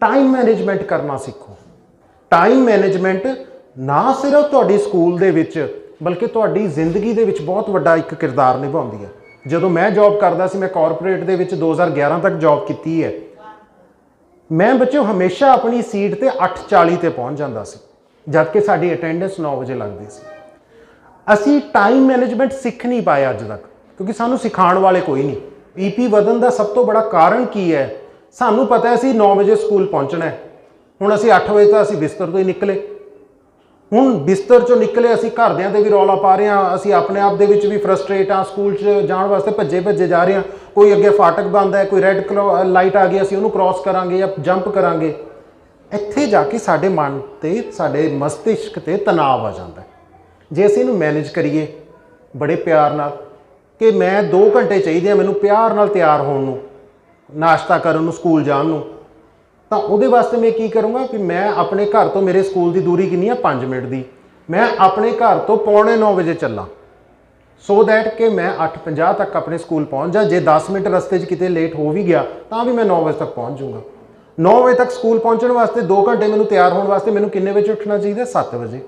Time management ਕਰਨਾ ਸਿੱਖੋ। Time management ਨਾ ਸਿਰਫ ਤੁਹਾਡੀ ਸਕੂਲ ਦੇ ਵਿੱਚ, ਬਲਕਿ ਤੁਹਾਡੀ ਜ਼ਿੰਦਗੀ ਦੇ ਵਿੱਚ ਬਹੁਤ ਵੱਡਾ ਇੱਕ ਕਿਰਦਾਰ ਨਿਭਾਉਂਦੀ ਹੈ। ਜਦੋਂ ਮੈਂ ਜੌਬ ਕਰਦਾ ਸੀ, ਮੈਂ ਕਾਰਪੋਰੇਟ ਦੇ ਵਿੱਚ 2011 ਤੱਕ ਜੌਬ ਕੀਤੀ ਹੈ। ਮੈਂ ਬੱਚਿਓ ਹਮੇਸ਼ਾ ਆਪਣੀ ਸੀਟ ਤੇ 8:40 ਤੇ ਪਹੁੰਚ ਜਾਂਦਾ ਸੀ ਜਦ ਕਿ ਸਾਡੀ ਅਟੈਂਡੈਂਸ 9 ਵਜੇ ਲੱਗਦੀ ਸੀ। ਅਸੀਂ ਟਾਈਮ ਮੈਨੇਜਮੈਂਟ ਸਿੱਖ ਨਹੀਂ ਪਾਏ ਅੱਜ ਤੱਕ, ਕਿਉਂਕਿ ਸਾਨੂੰ ਸਿਖਾਉਣ ਵਾਲੇ ਕੋਈ ਨਹੀਂ। ਬੀਪੀ ਵਧਣ ਦਾ ਸਭ ਤੋਂ ਬੜਾ ਕਾਰਨ ਕੀ ਹੈ? ਸਾਨੂੰ ਪਤਾ ਹੈ ਅਸੀਂ 9 ਵਜੇ ਸਕੂਲ ਪਹੁੰਚਣਾ ਹੈ। ਹੁਣ ਅਸੀਂ 8 ਵਜੇ ਤਾਂ ਅਸੀਂ ਬਿਸਤਰ ਤੋਂ ਹੀ ਨਿਕਲੇ। ਹੁਣ ਬਿਸਤਰ ਚੋਂ ਨਿਕਲੇ ਅਸੀਂ ਘਰਦਿਆਂ ਤੇ ਵੀ ਰੌਲਾ ਪਾ ਰਹੇ ਹਾਂ। ਅਸੀਂ ਆਪਣੇ ਆਪ ਦੇ ਵਿੱਚ ਵੀ ਫਰਸਟ੍ਰੇਟ ਆ ਸਕੂਲ 'ਚ ਜਾਣ ਵਾਸਤੇ ਭੱਜੇ ਭੱਜੇ ਜਾ ਰਹੇ ਹਾਂ। ਕੋਈ ਅੱਗੇ ਫਾਟਕ ਬੰਦ ਹੈ, ਕੋਈ ਰੈੱਡ ਲਾਈਟ ਆ ਗਈ, ਅਸੀਂ ਉਹਨੂੰ ਕ੍ਰਾਸ ਕਰਾਂਗੇ ਜਾਂ ਜੰਪ ਕਰਾਂਗੇ। ਇੱਥੇ ਜਾ ਕੇ ਸਾਡੇ ਮਨ ਤੇ, ਸਾਡੇ ਮਸਤਿਸ਼ਕ ਤੇ ਤਣਾਅ ਆ ਜਾਂਦਾ ਜੇ ਅਸੀਂ ਇਹਨੂੰ ਮੈਨੇਜ ਕਰੀਏ ਬੜੇ ਪਿਆਰ ਨਾਲ ਕਿ ਮੈਂ 2 ਘੰਟੇ ਚਾਹੀਦੇ ਆ ਮੈਨੂੰ ਪਿਆਰ ਨਾਲ ਤਿਆਰ ਹੋਣ ਨੂੰ। ਨਾਸ਼ਤਾ ਕਰਨ ਨੂੰ, ਸਕੂਲ ਜਾਣ ਨੂੰ। ਤਾਂ ਉਹਦੇ ਵਾਸਤੇ ਮੈਂ ਕੀ ਕਰੂੰਗਾ ਕਿ ਮੈਂ ਆਪਣੇ ਘਰ ਤੋਂ ਮੇਰੇ ਸਕੂਲ ਦੀ ਦੂਰੀ ਕਿੰਨੀ ਆ? 5 ਮਿੰਟ ਦੀ। ਮੈਂ ਆਪਣੇ ਘਰ ਤੋਂ ਪੌਣੇ 9 ਵਜੇ ਚੱਲਾਂ। ਸੋ ਦੈਟ ਕਿ ਮੈਂ 8:50 ਤੱਕ ਆਪਣੇ ਸਕੂਲ ਪਹੁੰਚ ਜਾ। ਜੇ 10 ਮਿੰਟ ਰਸਤੇ 'ਚ ਕਿਤੇ ਲੇਟ ਹੋ ਵੀ ਗਿਆ, ਤਾਂ ਵੀ ਮੈਂ 9 ਵਜੇ ਤੱਕ ਪਹੁੰਚ ਜਾਊਂਗਾ। 9 ਵਜੇ ਤੱਕ ਸਕੂਲ ਪਹੁੰਚਣ ਵਾਸਤੇ 2 ਘੰਟੇ ਮੈਨੂੰ ਤਿਆਰ ਹੋਣ ਵਾਸਤੇ ਮੈਨੂੰ ਕਿੰਨੇ ਵਜੇ ਉੱਠਣਾ ਚਾਹੀਦਾ? 7 ਵਜੇ।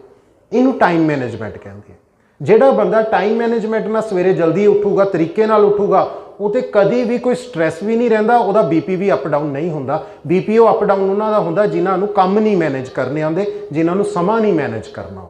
ਇਹਨੂੰ ਟਾਈਮ ਮੈਨੇਜਮੈਂਟ ਕਹਿੰਦੇ ਆ। ਜਿਹੜਾ ਬੰਦਾ ਟਾਈਮ ਮੈਨੇਜਮੈਂਟ ਨਾਲ ਸਵੇਰੇ ਜਲਦੀ ਉੱਠੂਗਾ, ਤਰੀਕੇ ਨਾਲ ਉੱਠੂਗਾ ਉਹ ਤੇ ਕਦੀ ਵੀ ਕੋਈ ਸਟ੍ਰੈਸ ਵੀ ਨਹੀਂ ਰਹਿੰਦਾ, ਉਹਦਾ ਬੀਪੀ ਵੀ ਅਪ ਡਾਊਨ ਨਹੀਂ ਹੁੰਦਾ। ਬੀਪੀ ਉਹ ਅਪ ਡਾਊਨ ਉਹਨਾਂ ਦਾ ਹੁੰਦਾ ਜਿਨ੍ਹਾਂ ਨੂੰ ਕੰਮ ਨਹੀਂ ਮੈਨੇਜ ਕਰਨੇ ਆਉਂਦੇ, ਜਿਨ੍ਹਾਂ ਨੂੰ ਸਮਾਂ ਨਹੀਂ ਮੈਨੇਜ ਕਰਨਾ।